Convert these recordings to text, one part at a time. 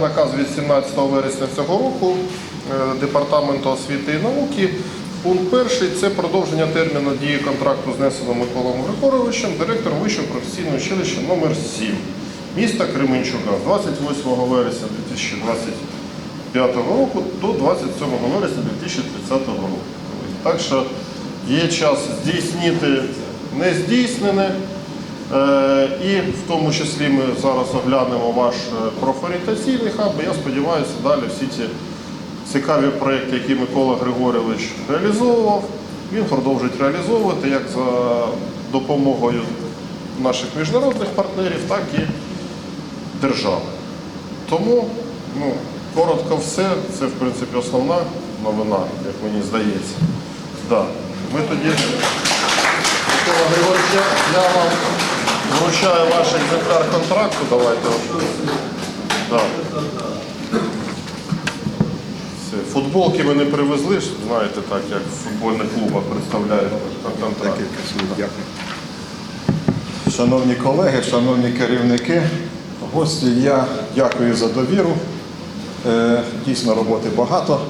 Наказ від 17 вересня цього року е, Департаменту освіти і науки. Пункт перший це продовження терміну дії контракту з Несеном Миколом Григоровичем, директором Вищого професійного училища номер 7 міста Кременчука з 28 вересня 2025 року до 27 вересня 2030 року. Так що є час здійснити нездійснене. Е, І в тому числі ми зараз оглянемо ваш е, профорієнтаційний хаб. Я сподіваюся, далі всі ці цікаві проекти, які Микола Григорович реалізовував, він продовжить реалізовувати як за допомогою наших міжнародних партнерів, так і держави. Тому, ну, коротко все, це в принципі основна новина, як мені здається. Да. Ми тоді, Микола Григорович, я вам вручаю ваш екземпляр контракту, давайте. Да. Все. Футболки ми не привезли, знаєте, так як в футбольних клубах представляють контракт. Дякую. Шановні колеги, шановні керівники, гості, я дякую за довіру. Е, Дійсно, роботи багато.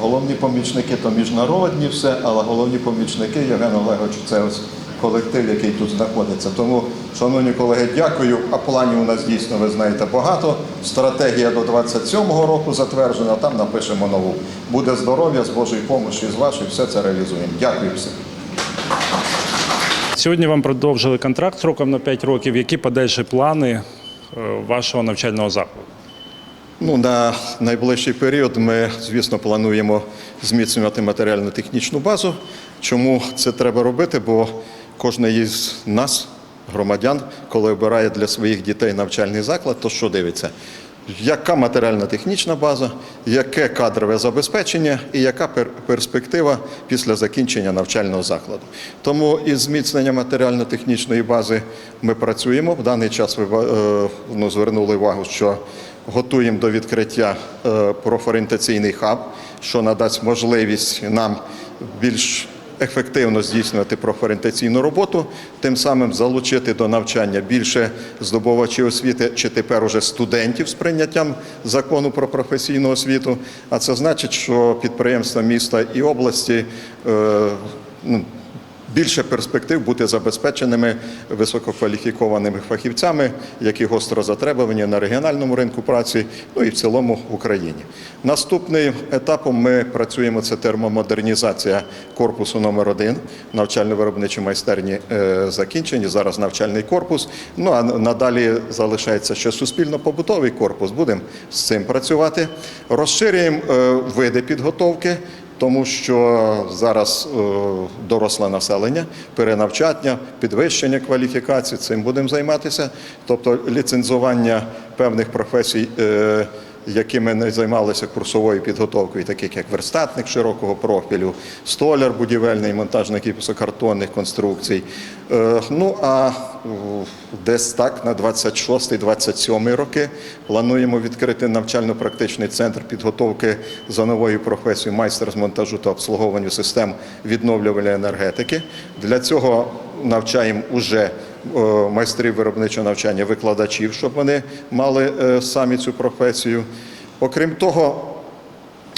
Головні помічники то міжнародні все, але головні помічники Євген Олегович це ось колектив, який тут знаходиться. Тому, шановні колеги, дякую. А планів у нас дійсно, ви знаєте, багато. Стратегія до 27-го року затверджена, там напишемо нову. Буде здоров'я з Божою допомогою, з вашою, все це реалізуємо. Дякую всім. Сьогодні вам продовжили контракт сроком на 5 років. Які подальші плани е, вашого навчального закладу? Ну, на найближчий період ми, звісно, плануємо зміцнювати матеріально-технічну базу. Чому це треба робити? Бо кожен із нас, громадян, коли обирає для своїх дітей навчальний заклад, то що дивиться? Яка матеріально-технічна база, яке кадрове забезпечення і яка пер- перспектива після закінчення навчального закладу. Тому із зміцнення матеріально-технічної бази ми працюємо. В даний час ви е, ну, звернули увагу, що готуємо до відкриття е, профорієнтаційний хаб, що надасть можливість нам більш ефективно здійснювати профорієнтаційну роботу, тим самим залучити до навчання більше здобувачів освіти чи тепер уже студентів з прийняттям закону про професійну освіту. А це значить, що підприємства міста і області е, ну, більше перспектив бути забезпеченими висококваліфікованими фахівцями, які гостро затребувані на регіональному ринку праці, ну і в цілому в Україні. Наступним етапом ми працюємо це термомодернізація корпусу номер 1 навчально-виробничі майстерні е, закінчені. Зараз навчальний корпус. Ну а надалі залишається ще суспільно-побутовий корпус. Будемо з цим працювати. Розширюємо е, види підготовки тому що зараз е, доросле населення, перенавчання, підвищення кваліфікації, цим будемо займатися. Тобто ліцензування певних професій, е, якими не займалися курсовою підготовкою, таких як верстатник широкого профілю, столяр будівельний, монтажник гіпсокартонних конструкцій. Е, Ну а десь так на 26-27 роки плануємо відкрити навчально-практичний центр підготовки за новою професією майстер з монтажу та обслуговуванню систем відновлювальної енергетики. Для цього навчаємо уже майстрів виробничого навчання, викладачів, щоб вони мали е, самі цю професію. Окрім того,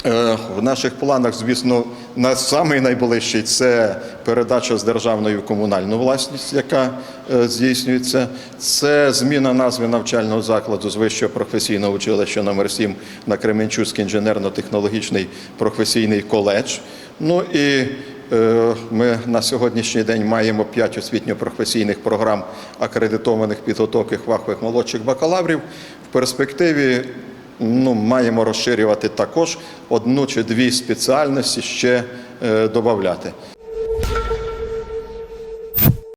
Е, В наших планах, звісно, на самий найближчий це передача з державної в комунальну власність, яка е, здійснюється. Це зміна назви навчального закладу з вищого професійного училища номер 7 на Кременчуцький інженерно-технологічний професійний коледж. Ну і е, ми на сьогоднішній день маємо 5 освітньо-професійних програм акредитованих підготовки фахових молодших бакалаврів. В перспективі ну, маємо розширювати також одну чи дві спеціальності ще е, додати.